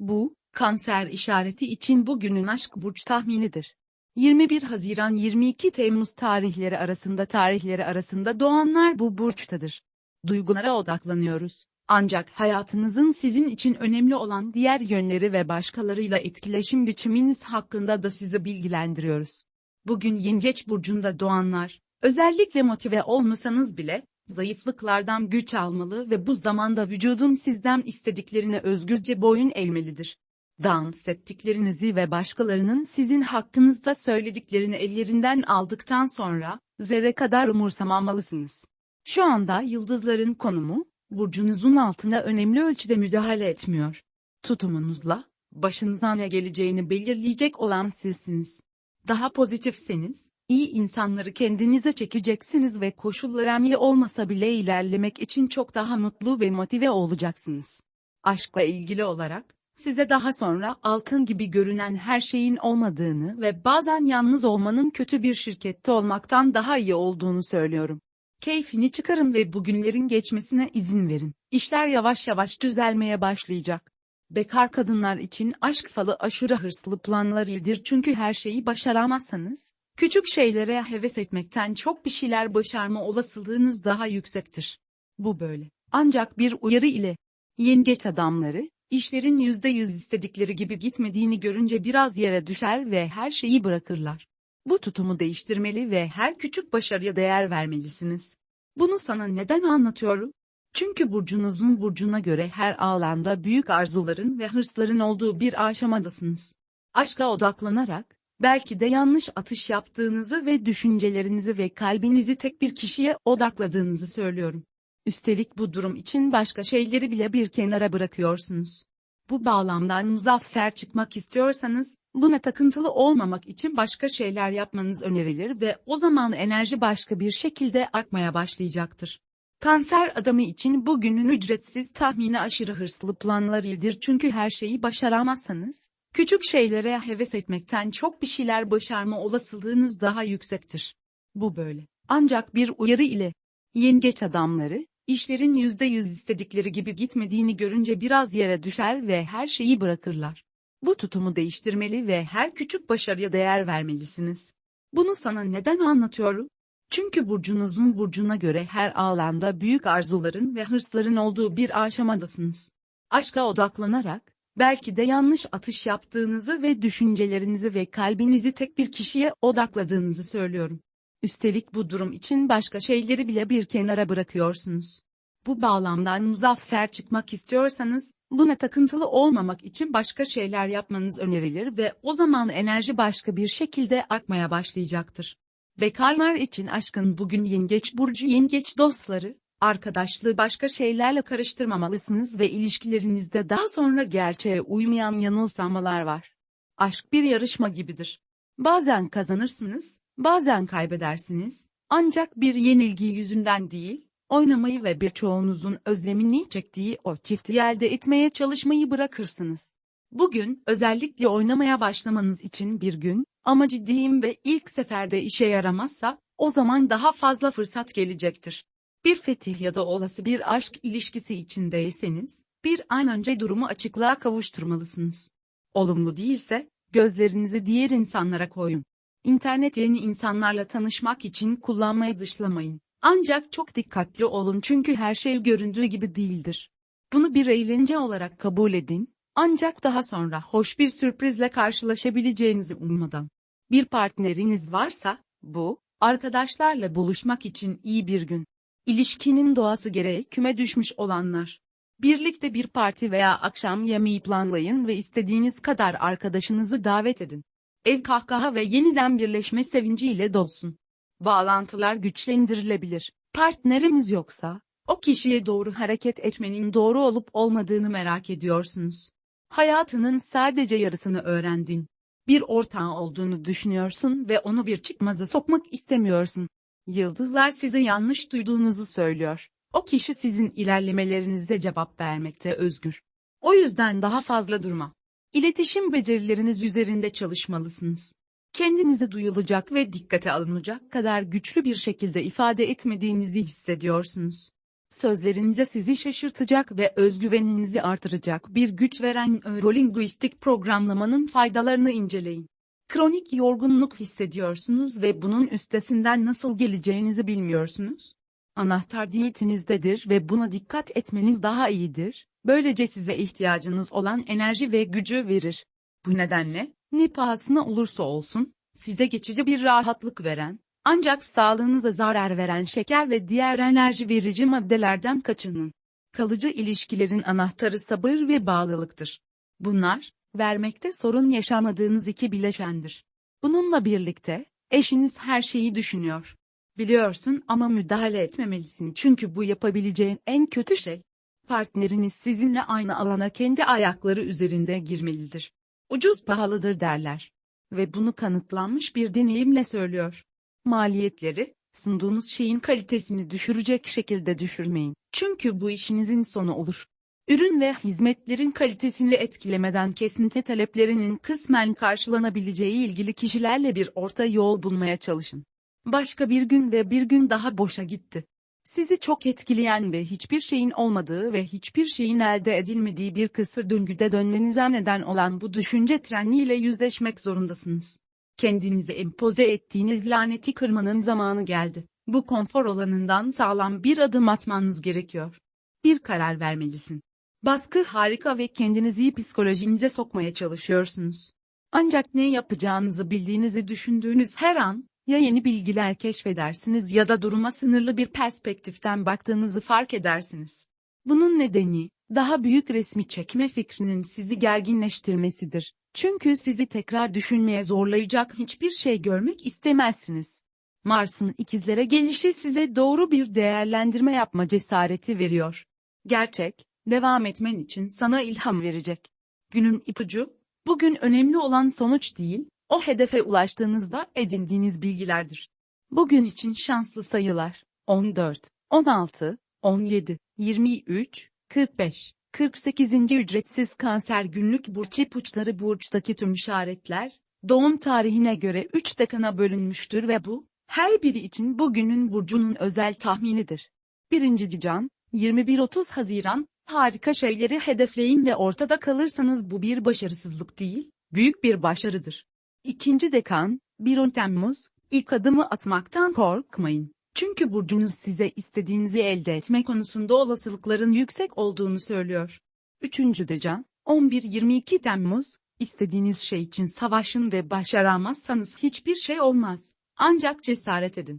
Bu, kanser işareti için bugünün aşk burç tahminidir. 21 Haziran 22 Temmuz tarihleri arasında tarihleri arasında doğanlar bu burçtadır. Duygulara odaklanıyoruz. Ancak hayatınızın sizin için önemli olan diğer yönleri ve başkalarıyla etkileşim biçiminiz hakkında da sizi bilgilendiriyoruz. Bugün Yengeç burcunda doğanlar, özellikle motive olmasanız bile, zayıflıklardan güç almalı ve bu zamanda vücudun sizden istediklerine özgürce boyun eğmelidir. Dans ettiklerinizi ve başkalarının sizin hakkınızda söylediklerini ellerinden aldıktan sonra, zerre kadar umursamamalısınız. Şu anda yıldızların konumu, burcunuzun altına önemli ölçüde müdahale etmiyor. Tutumunuzla, başınıza ne geleceğini belirleyecek olan sizsiniz. Daha pozitifseniz, iyi insanları kendinize çekeceksiniz ve koşullar iyi olmasa bile ilerlemek için çok daha mutlu ve motive olacaksınız. Aşkla ilgili olarak, size daha sonra altın gibi görünen her şeyin olmadığını ve bazen yalnız olmanın kötü bir şirkette olmaktan daha iyi olduğunu söylüyorum. Keyfini çıkarın ve bugünlerin geçmesine izin verin. İşler yavaş yavaş düzelmeye başlayacak. Bekar kadınlar için aşk falı aşırı hırslı planlarıdır çünkü her şeyi başaramazsanız, küçük şeylere heves etmekten çok bir şeyler başarma olasılığınız daha yüksektir. Bu böyle. Ancak bir uyarı ile, yengeç adamları, işlerin %100 istedikleri gibi gitmediğini görünce biraz yere düşer ve her şeyi bırakırlar. Bu tutumu değiştirmeli ve her küçük başarıya değer vermelisiniz. Bunu sana neden anlatıyorum? Çünkü burcunuzun burcuna göre her alanda büyük arzuların ve hırsların olduğu bir aşamadasınız. Aşka odaklanarak, belki de yanlış atış yaptığınızı ve düşüncelerinizi ve kalbinizi tek bir kişiye odakladığınızı söylüyorum. Üstelik bu durum için başka şeyleri bile bir kenara bırakıyorsunuz. Bu bağlamdan muzaffer çıkmak istiyorsanız, buna takıntılı olmamak için başka şeyler yapmanız önerilir ve o zaman enerji başka bir şekilde akmaya başlayacaktır. Kanser adamı için bugünün ücretsiz tahmini aşırı hırslı planlarıdır çünkü her şeyi başaramazsanız, küçük şeylere heves etmekten çok bir şeyler başarma olasılığınız daha yüksektir. Bu böyle. Ancak bir uyarı ile, yengeç adamları, işlerin %100 istedikleri gibi gitmediğini görünce biraz yere düşer ve her şeyi bırakırlar. Bu tutumu değiştirmeli ve her küçük başarıya değer vermelisiniz. Bunu sana neden anlatıyorum? Çünkü burcunuzun burcuna göre her alanda büyük arzuların ve hırsların olduğu bir aşamadasınız. Aşka odaklanarak, belki de yanlış atış yaptığınızı ve düşüncelerinizi ve kalbinizi tek bir kişiye odakladığınızı söylüyorum. Üstelik bu durum için başka şeyleri bile bir kenara bırakıyorsunuz. Bu bağlamdan muzaffer çıkmak istiyorsanız, buna takıntılı olmamak için başka şeyler yapmanız önerilir ve o zaman enerji başka bir şekilde akmaya başlayacaktır. Bekarlar için aşkın bugün yengeç burcu yengeç dostları, arkadaşlığı başka şeylerle karıştırmamalısınız ve ilişkilerinizde daha sonra gerçeğe uymayan yanılsamalar var. Aşk bir yarışma gibidir. Bazen kazanırsınız, bazen kaybedersiniz, ancak bir yenilgi yüzünden değil, oynamayı ve birçoğunuzun özlemini çektiği o çiftliği elde etmeye çalışmayı bırakırsınız. Bugün, özellikle oynamaya başlamanız için bir gün, ama ciddiyim ve ilk seferde işe yaramazsa, o zaman daha fazla fırsat gelecektir. Bir fetih ya da olası bir aşk ilişkisi içindeyseniz, bir an önce durumu açıklığa kavuşturmalısınız. Olumlu değilse, gözlerinizi diğer insanlara koyun. İnternet yeni insanlarla tanışmak için kullanmayı dışlamayın. Ancak çok dikkatli olun çünkü her şey göründüğü gibi değildir. Bunu bir eğlence olarak kabul edin, ancak daha sonra hoş bir sürprizle karşılaşabileceğinizi ummadan. Bir partneriniz varsa, bu, arkadaşlarla buluşmak için iyi bir gün. İlişkinin doğası gereği küme düşmüş olanlar. Birlikte bir parti veya akşam yemeği planlayın ve istediğiniz kadar arkadaşınızı davet edin. Ev kahkaha ve yeniden birleşme sevinciyle dolsun. Bağlantılar güçlendirilebilir. Partnerimiz yoksa, o kişiye doğru hareket etmenin doğru olup olmadığını merak ediyorsunuz. Hayatının sadece yarısını öğrendin. Bir ortağı olduğunu düşünüyorsun ve onu bir çıkmaza sokmak istemiyorsun. Yıldızlar size yanlış duyduğunuzu söylüyor. O kişi sizin ilerlemelerinizde cevap vermekte özgür. O yüzden daha fazla durma. İletişim becerileriniz üzerinde çalışmalısınız. Kendinizi duyulacak ve dikkate alınacak kadar güçlü bir şekilde ifade etmediğinizi hissediyorsunuz. Sözlerinize sizi şaşırtacak ve özgüveninizi artıracak bir güç veren nörolinguistik programlamanın faydalarını inceleyin. Kronik yorgunluk hissediyorsunuz ve bunun üstesinden nasıl geleceğinizi bilmiyorsunuz. Anahtar diyetinizdedir ve buna dikkat etmeniz daha iyidir. Böylece size ihtiyacınız olan enerji ve gücü verir. Bu nedenle, ne pahasına olursa olsun, size geçici bir rahatlık veren, ancak sağlığınıza zarar veren şeker ve diğer enerji verici maddelerden kaçının. Kalıcı ilişkilerin anahtarı sabır ve bağlılıktır. Bunlar, vermekte sorun yaşamadığınız iki bileşendir. Bununla birlikte, eşiniz her şeyi düşünüyor. Biliyorsun ama müdahale etmemelisin çünkü bu yapabileceğin en kötü şey. Partneriniz sizinle aynı alana kendi ayakları üzerinde girmelidir. Ucuz pahalıdır derler. Ve bunu kanıtlanmış bir deneyimle söylüyor. Maliyetleri, sunduğunuz şeyin kalitesini düşürecek şekilde düşürmeyin. Çünkü bu işinizin sonu olur. Ürün ve hizmetlerin kalitesini etkilemeden kesinti taleplerinin kısmen karşılanabileceği ilgili kişilerle bir orta yol bulmaya çalışın. Başka bir gün ve bir gün daha boşa gitti. Sizi çok etkileyen ve hiçbir şeyin olmadığı ve hiçbir şeyin elde edilmediği bir kısır döngüde dönmenize neden olan bu düşünce treniyle yüzleşmek zorundasınız. Kendinize empoze ettiğiniz laneti kırmanın zamanı geldi. Bu konfor alanından sağlam bir adım atmanız gerekiyor. Bir karar vermelisin. Baskı harika ve kendinizi psikolojinize sokmaya çalışıyorsunuz. Ancak ne yapacağınızı bildiğinizi düşündüğünüz her an, ya yeni bilgiler keşfedersiniz ya da duruma sınırlı bir perspektiften baktığınızı fark edersiniz. Bunun nedeni, daha büyük resmi çekme fikrinin sizi gerginleştirmesidir. Çünkü sizi tekrar düşünmeye zorlayacak hiçbir şey görmek istemezsiniz. Mars'ın ikizlere gelişi size doğru bir değerlendirme yapma cesareti veriyor. Gerçek, devam etmen için sana ilham verecek. Günün ipucu, bugün önemli olan sonuç değil, o hedefe ulaştığınızda edindiğiniz bilgilerdir. Bugün için şanslı sayılar 14, 16, 17, 23, 45, 48. ücretsiz kanser günlük burç ipuçları burçtaki tüm işaretler, doğum tarihine göre 3 dekana bölünmüştür ve bu, her biri için bugünün burcunun özel tahminidir. 1. Can, 21-30 Haziran, harika şeyleri hedefleyin ve ortada kalırsanız bu bir başarısızlık değil, büyük bir başarıdır. İkinci dekan, 1 Temmuz, ilk adımı atmaktan korkmayın. Çünkü burcunuz size istediğinizi elde etme konusunda olasılıkların yüksek olduğunu söylüyor. Üçüncü decan, 11-22 Temmuz, istediğiniz şey için savaşın ve başaramazsanız hiçbir şey olmaz. Ancak cesaret edin.